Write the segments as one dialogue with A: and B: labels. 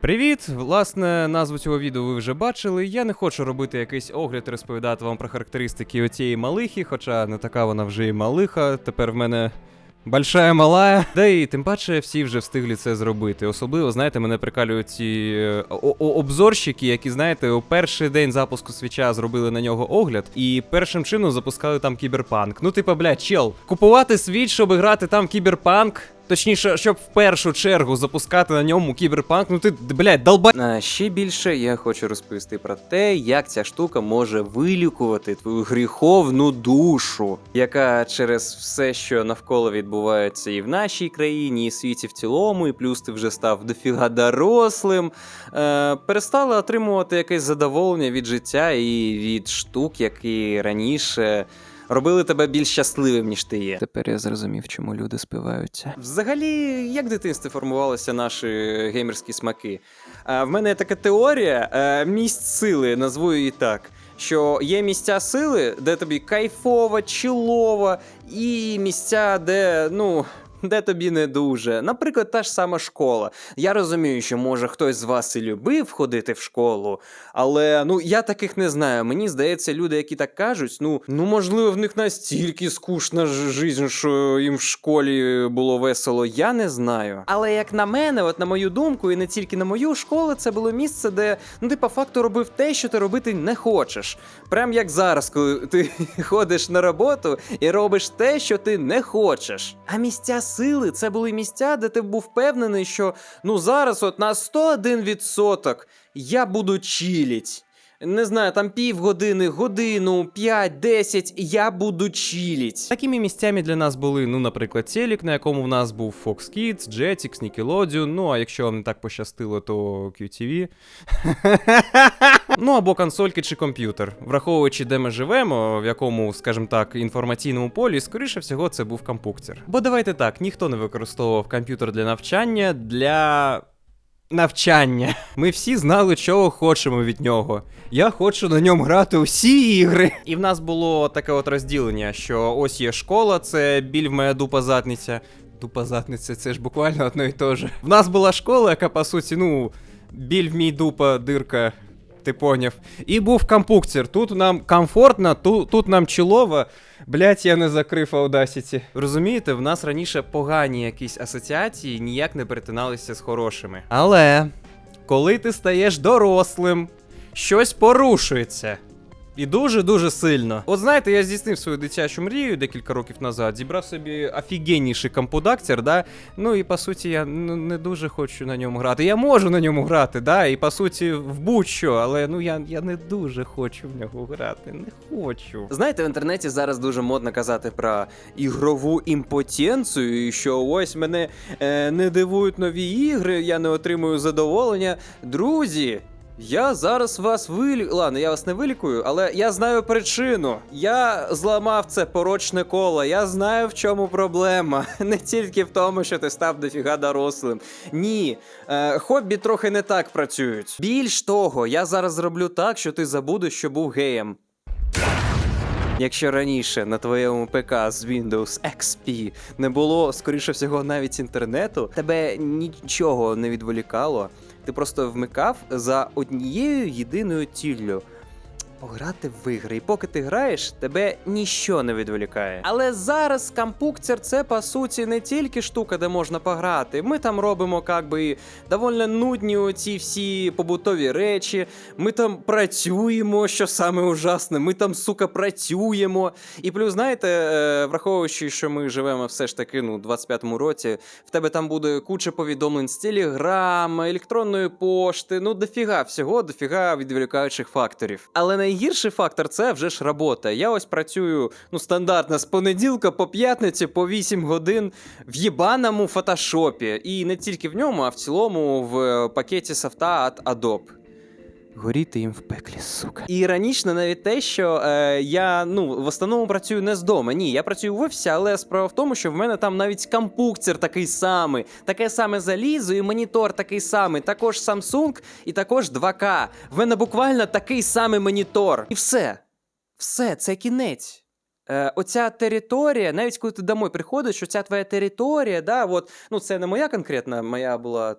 A: Привіт! Власне, назву цього відео ви вже бачили. Я не хочу робити якийсь огляд розповідати вам про характеристики оцієї малихи, хоча не така вона вже і малиха. Тепер в мене большая малая. Да і тим паче всі вже встигли це зробити. Особливо, знаєте, мене прикалюють ці е, обзорщики, які, знаєте, у перший день запуску свіча зробили на нього огляд, і першим чином запускали там кіберпанк. Ну, типа, блядь, чел, купувати свіч, щоб грати там кіберпанк. Точніше, щоб в першу чергу запускати на ньому кіберпанк, ну ти, блядь, долба. А ще більше я хочу розповісти про те, як ця штука може вилікувати твою гріховну душу, яка через все, що навколо відбувається і в нашій країні, і в світі в цілому, і плюс ти вже став дофіга дорослим, е, перестала отримувати якесь задоволення від життя і від штук, які раніше робили тебе більш щасливим, ніж ти є. Тепер я зрозумів, чому люди спиваються. Взагалі, як в дитинстві формувалися наші геймерські смаки? А, в мене є така теорія е, місць сили, назву її так. Що є місця сили, де тобі кайфово, чилово, і місця, де, ну. Де тобі не дуже. Наприклад, та ж сама школа. Я розумію, що може хтось з вас і любив ходити в школу, але ну я таких не знаю. Мені здається, люди, які так кажуть, ну ну можливо, в них настільки скучна жизнь, що їм в школі було весело. Я не знаю. Але як на мене, от на мою думку, і не тільки на мою школу, це було місце, де ну ти по факту робив те, що ти робити не хочеш. Прям як зараз, коли ти ходиш на роботу і робиш те, що ти не хочеш. А місця сили це були місця, де ти був впевнений, що ну зараз, от на 101% я буду чиліть. Не знаю, там півгодини, годину, 5-10, я буду чиліть. Такими місцями для нас були, ну, наприклад, телек, на якому в нас був Fox Kids, Jetix, Nickelodeon, ну а якщо вам не так пощастило, то QTV. ну або консольки чи комп'ютер. Враховуючи, де ми живемо, в якому, скажімо так, інформаційному полі, скоріше всього, це був компуктер. Бо давайте так, ніхто не використовував комп'ютер для навчання для. Навчання. Ми всі знали, чого хочемо від нього. Я хочу на ньому грати усі ігри. І в нас було таке от розділення, що ось є школа, це біль в моя дупа задниця. Дупа задниця, це ж буквально одно і те же. В нас була школа, яка по суті, ну, біль в мій дупа, дирка. Ти поняв. І був компуктер. Тут нам комфортно, тут, тут нам чолово. Блять, я не закрив Audacity. Розумієте, в нас раніше погані якісь асоціації ніяк не перетиналися з хорошими. Але коли ти стаєш дорослим, щось порушується. І дуже-дуже сильно. От знаєте, я здійснив свою дитячу мрію декілька років назад, зібрав собі офігенніший компудактер, да. Ну і по суті, я ну, не дуже хочу на ньому грати. Я можу на ньому грати, да, і по суті, в будь-що, але ну я, я не дуже хочу в нього грати. Не хочу. Знаєте, в інтернеті зараз дуже модно казати про ігрову імпотенцію, і що ось мене е, не дивують нові ігри, я не отримую задоволення. Друзі. Я зараз вас вилі... Ладно, я вас не вилікую, але я знаю причину. Я зламав це порочне коло. Я знаю, в чому проблема. Не тільки в тому, що ти став дофіга дорослим. Ні, е, хобі трохи не так працюють. Більш того, я зараз зроблю так, що ти забудеш, що був геєм. Якщо раніше на твоєму ПК з Windows XP не було, скоріше всього, навіть інтернету, тебе нічого не відволікало. Ти просто вмикав за однією єдиною ціллю. Пограти в ігри, і поки ти граєш, тебе ніщо не відволікає. Але зараз компуктер це по суті не тільки штука, де можна пограти. Ми там робимо як би довольно нудні оці всі побутові речі. Ми там працюємо, що саме ужасне. Ми там, сука, працюємо. І плюс, знаєте, е, враховуючи, що ми живемо все ж таки ну, у 25-му році, в тебе там буде куча повідомлень з телеграм, електронної пошти, ну дофіга всього, дофіга відволікаючих факторів. Але найгірший фактор це вже ж робота. Я ось працюю ну, стандартно з понеділка по п'ятниці по 8 годин в єбаному фотошопі. І не тільки в ньому, а в цілому в е, пакеті софта від Adobe. Горіти їм в пеклі, сука. І іронічно навіть те, що е, я ну в основному працюю не з дому. Ні, я працюю в офісі, але справа в тому, що в мене там навіть компуктер такий самий, таке саме залізо, і монітор такий самий, також Samsung і також 2К. В мене буквально такий самий монітор. І все. Все, це кінець. Е, оця територія, навіть коли ти домой приходиш, що ця твоя територія, да, от, ну це не моя конкретна, моя була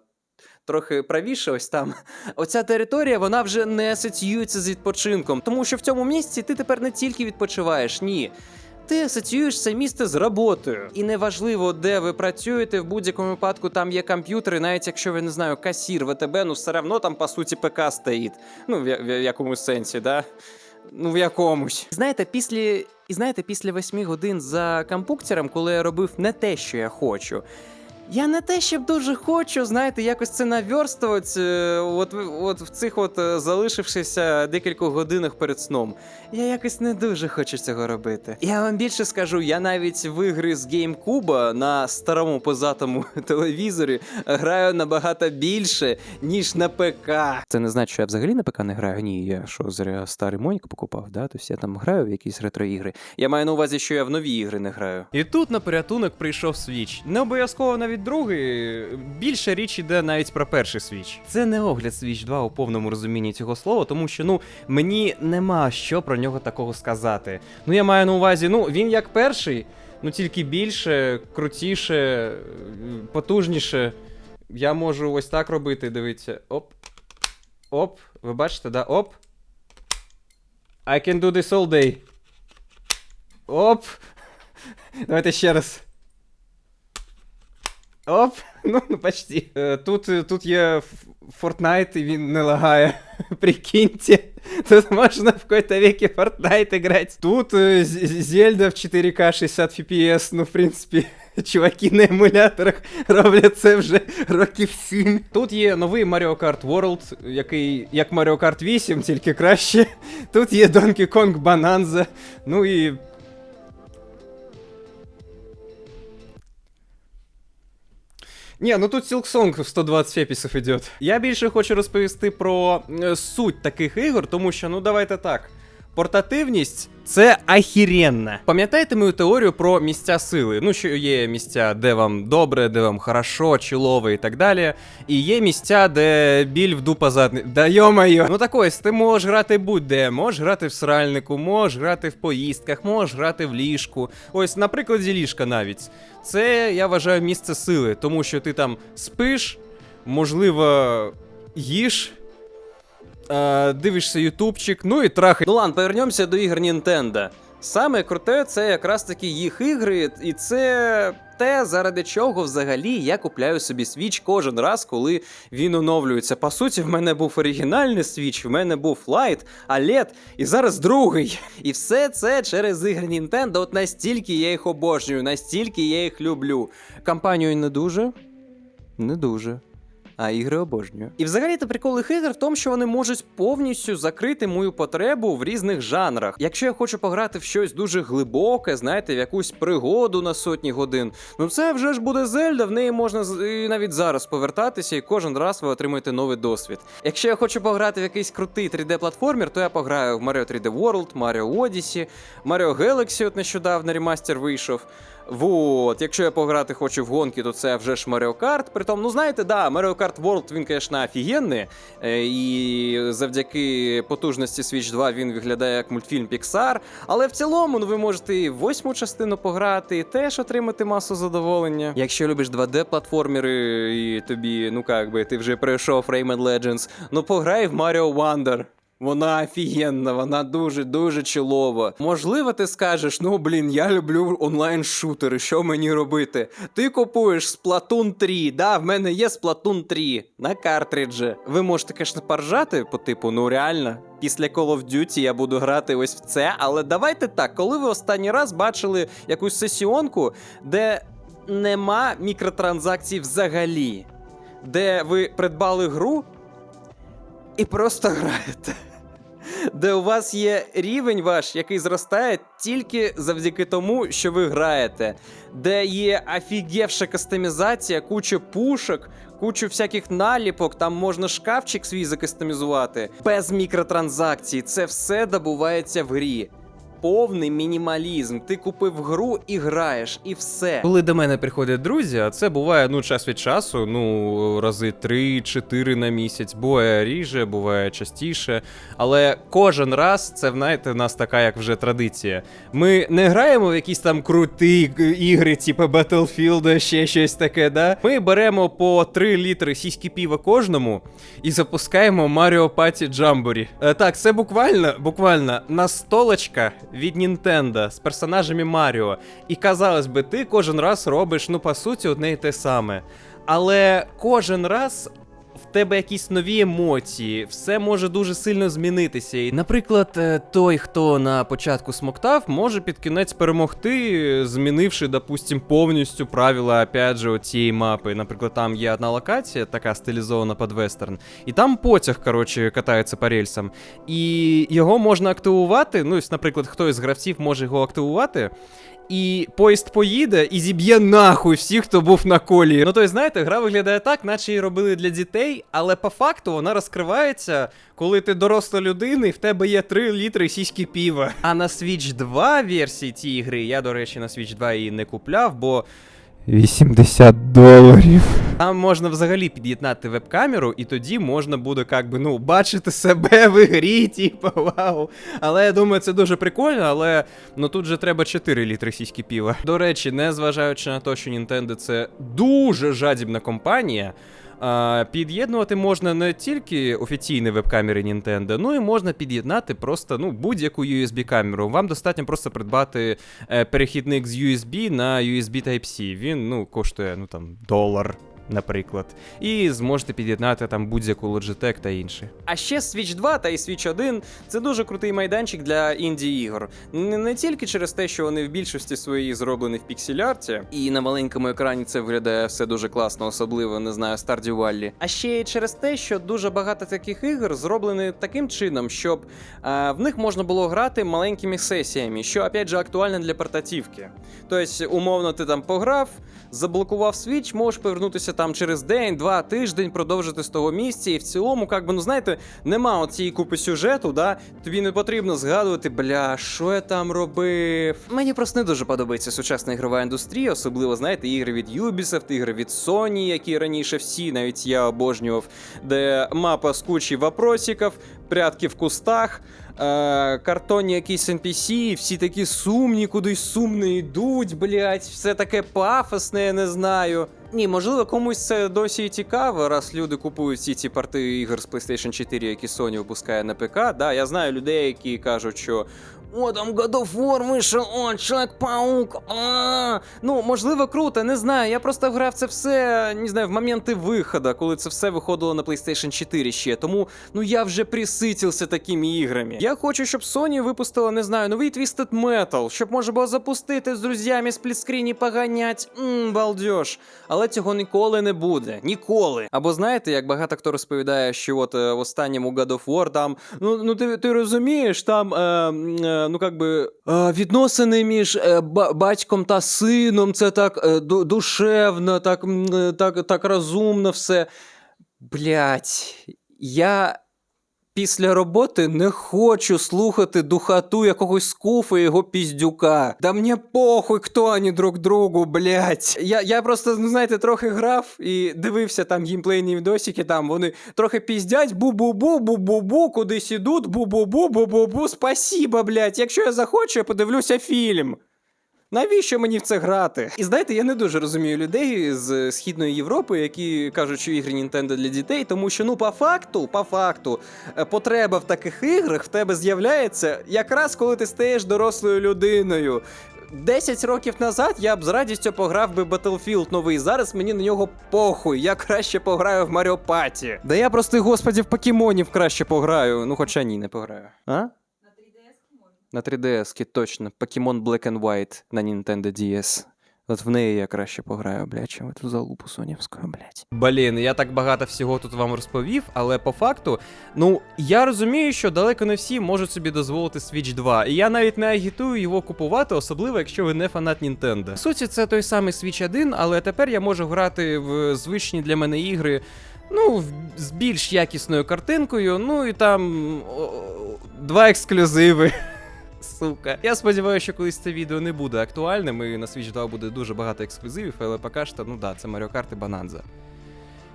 A: трохи правіше, ось там. Оця територія вона вже не асоціюється з відпочинком, тому що в цьому місці ти тепер не тільки відпочиваєш, ні. Ти асоціюєш це місце з роботою. І неважливо, де ви працюєте, в будь-якому випадку там є комп'ютери, навіть якщо ви не знаю, касір ВТБ, ну все одно там по суті ПК стоїть. Ну, в, я- в якомусь сенсі, да? Ну, в якомусь. Знаєте, після. І знаєте, після восьми годин за компуктером, коли я робив не те, що я хочу. Я не те, щоб дуже хочу, знаєте, якось це наверстувати, е, от, от в цих от е, залишившися декількох годинах перед сном. Я якось не дуже хочу цього робити. Я вам більше скажу, я навіть в ігри з GameCube на старому позатому телевізорі граю набагато більше, ніж на ПК. Це не значить, що я взагалі на ПК не граю. Ні, я що зря старий монік покупав, да? Тобто я там граю в якісь ретро-ігри. Я маю на увазі, що я в нові ігри не граю. І тут на порятунок прийшов Switch. Не обов'язково навіть другий. Більше річ іде навіть про перший Switch. Це не огляд Switch 2 у повному розумінні цього слова, тому що ну мені нема що про нього такого сказати. Ну я маю на увазі, ну він як перший, ну тільки більше, крутіше, потужніше. Я можу ось так робити, дивіться. Оп. Оп. Ви бачите, да? Оп. I can do this all day. Оп. Давайте ще раз. Оп. Ну, ну почти. Е, Тут, е, тут є Fortnite, і він не лагає. Прикиньте. Тут можна в какой-то веке Fortnite играть. Тут е, Зельда в 4К 60 FPS, ну, в принципі, чуваки на емуляторах роблять це вже років 7. Тут є новий Mario Kart World, який як Mario Kart 8, тільки краще. Тут є Donkey Kong Bonanza, ну і Ні, ну тут Silksong в 120 епісів идет. Я більше хочу розповісти про е, суть таких ігор, тому що, ну давайте так. Портативність це ахіренна. Пам'ятаєте мою теорію про місця сили? Ну, що є місця, де вам добре, де вам хорошо, чилово і так далі. І є місця, де біль в дупа задний. Да йо-моє! Ну так ось, ти можеш грати будь-де, можеш грати в сральнику, можеш грати в поїздках, можеш грати в ліжку. Ось, на прикладі ліжка навіть. Це я вважаю місце сили, тому що ти там спиш, можливо, їш. Е, дивишся ютубчик, ну і трахай. Ну ладно, повернемося до ігор Nintendo. Саме круте це якраз таки їх ігри, і це те, заради чого взагалі я купляю собі Switch кожен раз, коли він оновлюється. По суті, в мене був оригінальний Switch, в мене був Lite, OLED, і зараз другий. І все це через ігри Nintendo. От настільки я їх обожнюю, настільки я їх люблю. Компанію не дуже, не дуже. А ігри обожнюю. І взагалі-то прикол їх ігор в тому, що вони можуть повністю закрити мою потребу в різних жанрах. Якщо я хочу пограти в щось дуже глибоке, знаєте, в якусь пригоду на сотні годин, ну це вже ж буде Зельда, в неї можна і навіть зараз повертатися, і кожен раз ви отримуєте новий досвід. Якщо я хочу пограти в якийсь крутий 3D-платформер, то я пограю в Mario 3D World, Mario Odyssey, Mario Galaxy, от нещодавно ремастер вийшов. Вот, якщо я пограти хочу в гонки, то це вже ж Mario Kart. Притом, ну знаєте, да, Mario Kart World, він, звісно, офігенний. е, І завдяки потужності Switch 2 він виглядає як мультфільм Pixar. Але в цілому ну, ви можете і восьму частину пограти, і теж отримати масу задоволення. Якщо любиш 2D-платформери, і тобі, ну як би, ти вже пройшов Rayman Legends, ну пограй в Mario Wonder. Вона офігенна, вона дуже дуже чилова. Можливо, ти скажеш: ну блін, я люблю онлайн-шутери, що мені робити? Ти купуєш Splatoon 3, да, в мене є Splatoon 3 на картриджі. Ви можете, звісно, поржати по типу, ну реально. Після Call of Duty я буду грати ось в це, але давайте так, коли ви останній раз бачили якусь сесіонку, де нема мікротранзакцій взагалі, де ви придбали гру і просто граєте де у вас є рівень ваш, який зростає тільки завдяки тому, що ви граєте, де є офігевша кастомізація, куча пушок, кучу всяких наліпок, там можна шкафчик свій закастомізувати. Без мікротранзакцій. Це все добувається в грі. Повний мінімалізм. Ти купив гру і граєш, і все.
B: Коли до мене приходять друзі, а це буває ну час від часу, ну рази 3-4 на місяць, буває ріже, буває частіше. Але кожен раз це знаєте, в нас така як вже традиція. Ми не граємо в якісь там круті ігри, типу Battlefield, ще щось таке, да? Ми беремо по 3 літри сіські піва кожному і запускаємо Mario Party Jamboree. Е, так, це буквально, буквально настолочка від Нінтендо з персонажами Маріо. І казалось би, ти кожен раз робиш, ну по суті, одне і те саме. Але кожен раз. В тебе якісь нові емоції, все може дуже сильно змінитися. І, наприклад, е, той, хто на початку смоктав, може під кінець перемогти, змінивши, допустим, повністю правила, опять же, цієї мапи. Наприклад, там є одна локація, така стилізована під вестерн, і там потяг, коротше, катається по рельсам. І його можна активувати. Ну, наприклад, хтось з гравців може його активувати. І поїзд поїде і зіб'є нахуй всіх, хто був на колі. Ну, тобто, знаєте, гра виглядає так, наче її робили для дітей, але по факту вона розкривається, коли ти доросла людина і в тебе є 3 літри сіськи піва. А на Switch 2 версії цієї гри, я, до речі, на Switch 2 її не купляв, бо 80 доларів. Там можна взагалі під'єднати веб-камеру, і тоді можна буде, як би, ну, бачити себе в ігрі, типу, вау. Але я думаю, це дуже прикольно, але ну тут же треба 4 літри сіськи піва. До речі, не зважаючи на те, що Nintendo це дуже жадібна компанія. А, під'єднувати можна не тільки офіційні веб-камери Nintendo, ну і можна під'єднати просто ну, будь-яку USB-камеру. Вам достатньо просто придбати е, перехідник з USB на USB Type-C. Він ну, коштує ну, там, долар. Наприклад, і зможете під'єднати там будь-яку Logitech та інше.
A: А ще Switch 2 та і Switch 1 це дуже крутий майданчик для інді-ігор. Не, не тільки через те, що вони в більшості своїй зроблені в піксель-арті, і на маленькому екрані це виглядає все дуже класно, особливо не знаю, Stardew Valley. А ще й через те, що дуже багато таких ігор зроблені таким чином, щоб е, в них можна було грати маленькими сесіями, що опять же актуально для портативки. Тобто, умовно, ти там пограв, заблокував Switch, можеш повернутися там через день, два тиждень, продовжити з того місця. І в цілому, як би, ну знаєте, нема цієї купи сюжету, да? тобі не потрібно згадувати, бля, що я там робив. Мені просто не дуже подобається сучасна ігрова індустрія, особливо, знаєте, ігри від Ubisoft, ігри від Sony, які раніше всі, навіть я обожнював, де мапа з кучі вопросиків, прятки в кустах. Е, картонні якісь NPC, всі такі сумні, кудись сумно йдуть, блять, все таке пафосне, я не знаю. Ні, можливо, комусь це досі цікаво, раз люди купують всі ці порти ігор з PlayStation 4, які Sony випускає на ПК. Да, я знаю людей, які кажуть, що. О, там God of War вийшов, о, Человек-паук, Ну, можливо, круто, не знаю. Я просто грав це все, не знаю, в моменти виходу, коли це все виходило на PlayStation 4 ще. Тому, ну я вже приситився такими іграми. Я хочу, щоб Sony випустила, не знаю, новий Twisted Metal, щоб можна було запустити з друзями сплітскріні поганять. Мм, балдеж. Але цього ніколи не буде. Ніколи. Або знаєте, як багато хто розповідає, що от е, в останньому God of War там. Ну, ну ти, ти розумієш, там, е, е, ну как би, е, відносини між е, батьком та сином, це так е, душевно, так, е, так, так розумно все. Блять, я. Після роботи не хочу слухати духоту якогось скуфа і його піздюка. Да мені похуй, хто вони друг другу, блять. Я, я просто, ну знаєте, трохи грав і дивився там геймплейні відосики, там вони трохи піздять, бу-бу-бу, бу-бу-бу, кудись ідуть, бу-бу-бу, бу-бу-бу, спасіба, блять. Якщо я захочу, я подивлюся фільм. Навіщо мені в це грати? І знаєте, я не дуже розумію людей з Східної Європи, які кажуть, що ігри Nintendo для дітей, тому що ну по факту, по факту, е, потреба в таких іграх в тебе з'являється якраз коли ти стаєш дорослою людиною. 10 років назад я б з радістю пограв би Battlefield новий. Зараз мені на нього похуй. Я краще пограю в Party. Да я просто, господі, в покемонів краще пограю. Ну, хоча ні, не пограю. А? На 3DS, точно. Pokemon Black and White на Nintendo DS. От в неї я краще пограю, блядь, чим в цю залупу сонівську, блядь.
B: Блін, я так багато всього тут вам розповів, але по факту, ну я розумію, що далеко не всі можуть собі дозволити Switch 2. І я навіть не агітую його купувати, особливо якщо ви не фанат Nintendo. В суті, це той самий Switch 1, але тепер я можу грати в звичні для мене ігри. Ну, з більш якісною картинкою, ну і там о, два ексклюзиви.
A: Сука. Я сподіваюся, що колись це відео не буде актуальним, і на Switch 2 буде дуже багато ексклюзивів, але поки що, ну да, це Mario Kart і Бананза.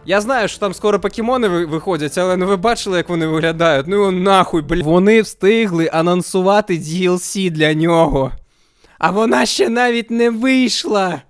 A: Я знаю, що там скоро покемони виходять, але ну ви бачили, як вони виглядають. Ну нахуй, блін. Вони встигли анонсувати DLC для нього. А вона ще навіть не вийшла.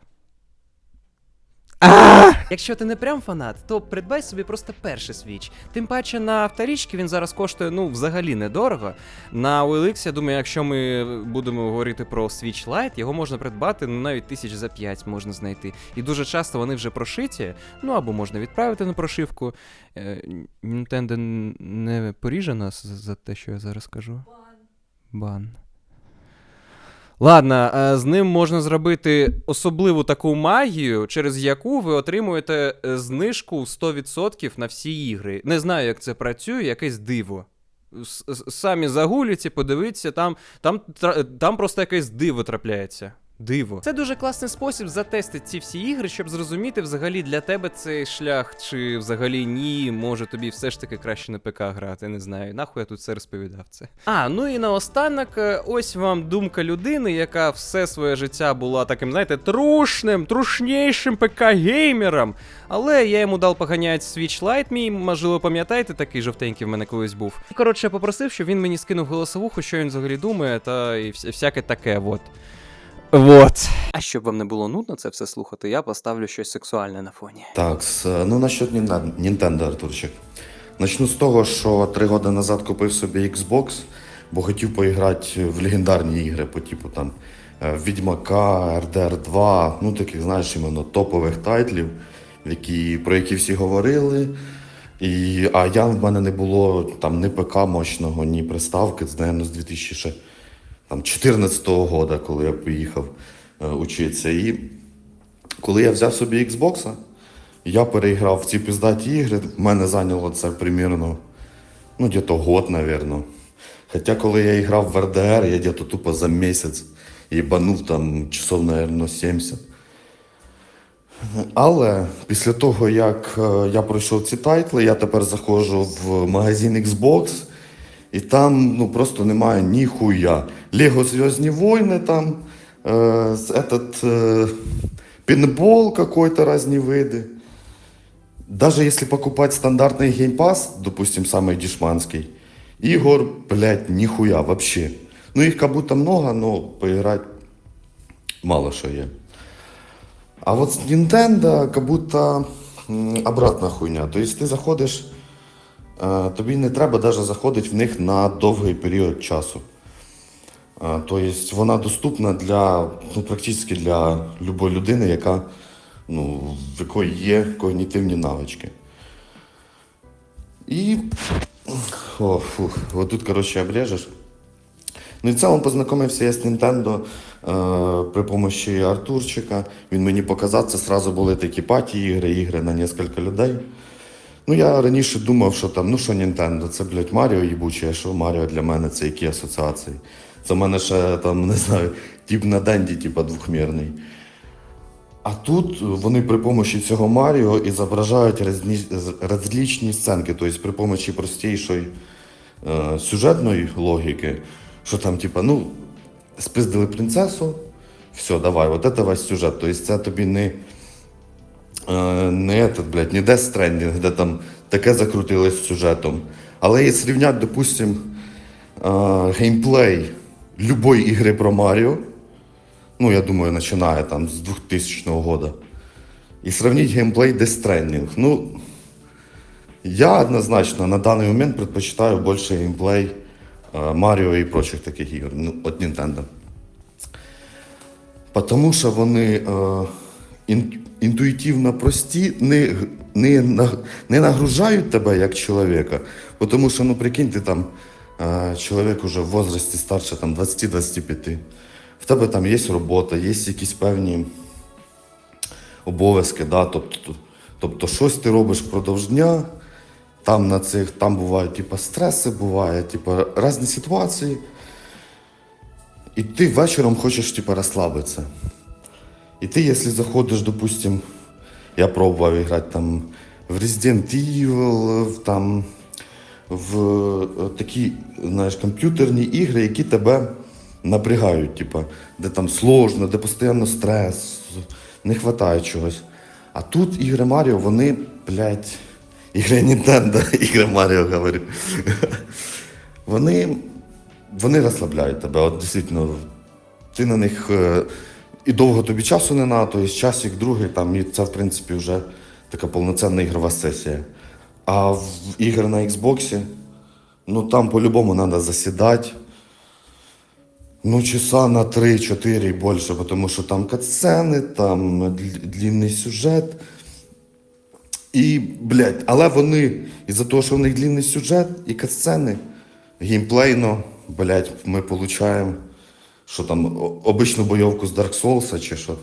A: Якщо ти не прям фанат, то придбай собі просто перший свіч. Тим паче на вторічки він зараз коштує ну взагалі недорого. На OLX, я думаю, якщо ми будемо говорити про Switch Lite, його можна придбати ну навіть тисяч за 5 можна знайти. І дуже часто вони вже прошиті, ну або можна відправити на прошивку. Е, Nintendo не поріже нас за те, що я зараз кажу. Бан. Бан. Ладно, е, з ним можна зробити особливу таку магію, через яку ви отримуєте е, знижку 100% на всі ігри. Не знаю, як це працює, якесь диво. Самі загуліться, подивіться, там, там, там просто якесь диво трапляється. Диво. Це дуже класний спосіб затестити ці всі ігри, щоб зрозуміти, взагалі для тебе цей шлях, чи взагалі ні, може тобі все ж таки краще на ПК грати, не знаю. Нахуй я тут все розповідав це. А, ну і наостанок, е, ось вам думка людини, яка все своє життя була таким, знаєте, трушним, трушнішим ПК-геймером. Але я йому дав поганяти Switch Lite мій, можливо, пам'ятаєте, такий жовтенький в мене колись був. І коротше, попросив, щоб він мені скинув голосовуху, що він взагалі думає, та і всяке таке, от. Вот.
C: А щоб вам не було нудно це все слухати, я поставлю щось сексуальне на фоні.
D: Так, ну насчет Нінтендо, Артурчик. Начну з того, що три роки назад купив собі Xbox, бо хотів поіграти в легендарні ігри, по типу там е, Відьмака, RDR 2, ну таких, знаєш, іменно топових тайтлів, які, про які всі говорили. І, а я в мене не було там ні ПК мощного, ні приставки, з, з 2014 року, коли я поїхав е, учитися. І коли я взяв собі Xbox, я переіграв в ці піздаті ігри. В мене зайняло це примірно, ну, десь год, напевно. Хоча, коли я грав в RDR, я десь тупо за місяць їбанув там часов, напевно, 70. Але після того, як е, я пройшов ці тайтли, я тепер заходжу в магазин Xbox, і там ну, просто немає ніхуя. Лего Зв'язні войни там, е, с- этот, е, пинбол какой-то разные виды. Даже если покупать стандартный геймпас, допустим, самый дешманский, игр, блядь, нихуя вообще. Ну, их как будто много, но поиграть мало что є. А вот с Nintendo как будто м, обратна хуйня. То есть ти заходиш, е, тобі не треба даже заходити в них на довгий період часу. Е, Тобто вона доступна для, ну, практично для любої людини, яка, ну, в якої є когнітивні навички. І. О, фух, от тут, коротше, обрежеш. Ну і в цілому познайомився я з Nintendo е, при помощі Артурчика. Він мені показав, це одразу були такі паті ігри, ігри на кілька людей. Ну, я раніше думав, що там, ну що Nintendo, це, блядь, Маріо їбуче, а що Маріо для мене це які асоціації. Це в мене ще там, не знаю, тип на денді, типа двохмірний. А тут вони при помощі цього Маріо і зображають різні, сценки, тобто при помощі простішої е, сюжетної логіки, що там, типа, ну, спиздили принцесу, все, давай, от це весь сюжет. Тобто це тобі не, е, не, этот, блядь, не Death Stranding, де там таке закрутили з сюжетом. Але якщо зрівняти, допустим, е, геймплей любої ігри про Маріо, ну, я думаю, починає там з 2000 года, і сравнить геймплей Death Stranding. Ну, я однозначно на даний момент предпочитаю більше геймплей е, Маріо і прочих таких ігор ну, от Nintendo. Потому що вони е, інтуїтивно прості, не, не, не нагружають тебе як чоловіка. Тому що, ну прикинь, ти там чоловік уже в возрасті старше там, 20-25. В тебе там є робота, є якісь певні обов'язки, да? тобто, тобто щось ти робиш впродовж дня, там на цих, там бувають типу, стреси, буває, типу, різні ситуації. І ти вечором хочеш типу, розслабитися. І ти, якщо заходиш, допустим, я пробував грати там в Resident Evil, в, там, в е, такі знаєш, комп'ютерні ігри, які тебе напрягають, типа, де там сложно, де постійно стрес, не вистачає чогось. А тут ігри Маріо, вони, блядь, ігри Nintendo, ігри Маріо говорю. Вони, вони розслабляють тебе. От дійсно, ти на них е, і довго тобі часу не на, то є часик другий, там, і це, в принципі, вже така повноцінна ігрова сесія. А в ігри на Xbox, ну там по-любому треба засідати. Ну, часа на 3-4 і більше, тому що там катсцени, там длінний сюжет. І, блядь, але вони, із-за того, що в них длінний сюжет і катсцени, геймплейно, блядь, ми получаємо, що там, обичну бойовку з Dark Souls чи що.